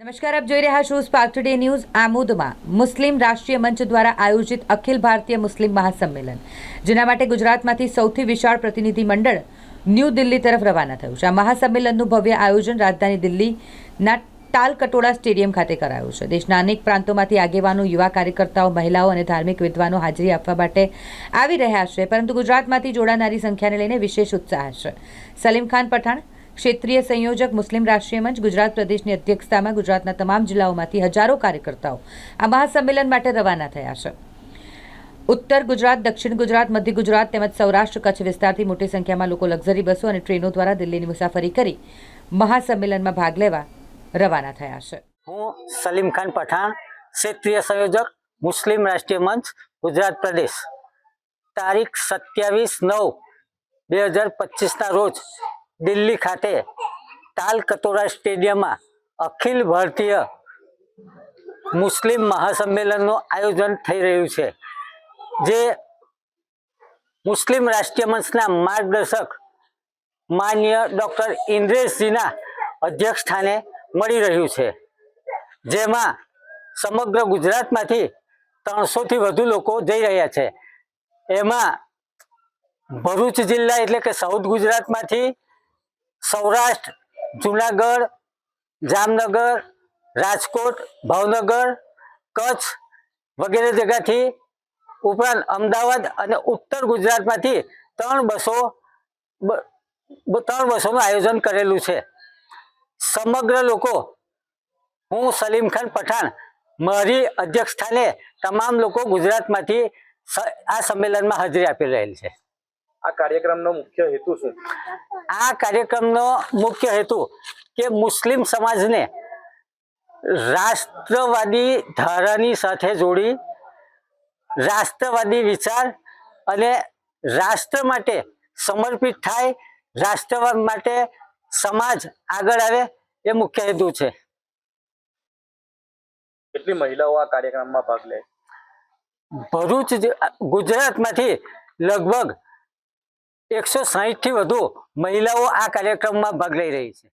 નમસ્કાર, આપ જોઈ રહ્યા છો સ્પાર્ક ટુડે ન્યૂઝ આમોદમાં મુસ્લિમ રાષ્ટ્રીય મંચ દ્વારા આયોજિત અખિલ ભારતીય મુસ્લિમ મહાસંમેલન, જેના માટે ગુજરાતમાંથી સૌથી વિશાળ પ્રતિનિધિ મંડળ ન્યૂ દિલ્હી તરફ રવાના થયું છે. આ મહાસંમેલનનું ભવ્ય આયોજન રાજધાની દિલ્હીના તાલકટોળા સ્ટેડિયમ ખાતે કરાયું છે. દેશના અનેક પ્રાંતોમાંથી આગેવાનો, યુવા કાર્યકર્તાઓ, મહિલાઓ અને ધાર્મિક વિદ્વાનો હાજરી આપવા માટે આવી રહ્યા છે. પરંતુ ગુજરાતમાંથી જોડાનારી સંખ્યાને લઈને વિશેષ ઉત્સાહ છે. સલીમ ખાન પઠાણ ક્ષેત્રીય સંયોજક મુસ્લિમ રાષ્ટ્રીય મંચ ગુજરાત પ્રદેશની અધ્યક્ષતામાં ગુજરાતના તમામ જિલ્લાઓમાંથી હજારો કાર્યકર્તાઓ આ મહાસંમેલન માટે રવાના થયા છે. ઉત્તર ગુજરાત, દક્ષિણ ગુજરાત, મધ્ય ગુજરાત તેમજ સૌરાષ્ટ્ર કચ્છ વિસ્તારથી મોટી સંખ્યામાં લોકો લક્ઝરી બસો અને ટ્રેનો દ્વારા દિલ્હીની મુસાફરી કરી મહાસંમેલનમાં ભાગ લેવા રવાના થયા છે. હું સલીમ ખાન પઠાણ, ક્ષેત્રીય સંયોજક મુસ્લિમ રાષ્ટ્રીય મંચ ગુજરાત પ્રદેશ. તારીખ સત્યાવીસ નવ, બે હજાર પચીસના રોજ દિલ્હી ખાતે તાલ કતોરા સ્ટેડિયમમાં અખિલ ભારતીય મુસ્લિમ મહાસંમેલનનું આયોજન થઈ રહ્યું છે, જે મુસ્લિમ રાષ્ટ્રીય મંચના માર્ગદર્શક માન્ય ડૉક્ટર ઇન્દ્રેશજીના અધ્યક્ષ સ્થાને મળી રહ્યું છે, જેમાં સમગ્ર ગુજરાતમાંથી ત્રણસોથી વધુ લોકો જઈ રહ્યા છે. એમાં ભરૂચ જિલ્લા એટલે કે સાઉથ ગુજરાતમાંથી સૌરાષ્ટ્ર, જુનાગઢ, જામનગર, રાજકોટ, ભાવનગર, કચ્છ વગેરે જગ્યાથી ઉપરાંત અમદાવાદ અને ઉત્તર ગુજરાતમાંથી ત્રણ બસો ત્રણ બસોનું આયોજન કરેલું છે. સમગ્ર લોકો, હું સલીમ ખાન પઠાણ, મારી અધ્યક્ષ સ્થાને તમામ લોકો ગુજરાતમાંથી આ સંમેલનમાં હાજરી આપી રહેલ છે. આ કાર્યક્રમનો મુખ્ય હેતુ શું? આ કાર્યક્રમનો મુખ્ય હેતુ કે મુસ્લિમ સમાજને રાષ્ટ્રવાદી ધારાની સાથે જોડી રાષ્ટ્રવાદી વિચાર અને રાષ્ટ્ર માટે સમર્પિત થાય રાષ્ટ્રવાદ માટે સમાજ આગળ આવે એ મુખ્ય હેતુ છે. કેટલી મહિલાઓ આ કાર્યક્રમમાં ભાગ લે ભરૂચ ગુજરાતમાંથી લગભગ એકસો સાહીઠથી વધુ મહિલાઓ આ કાર્યક્રમમાં ભાગ લઈ રહી છે.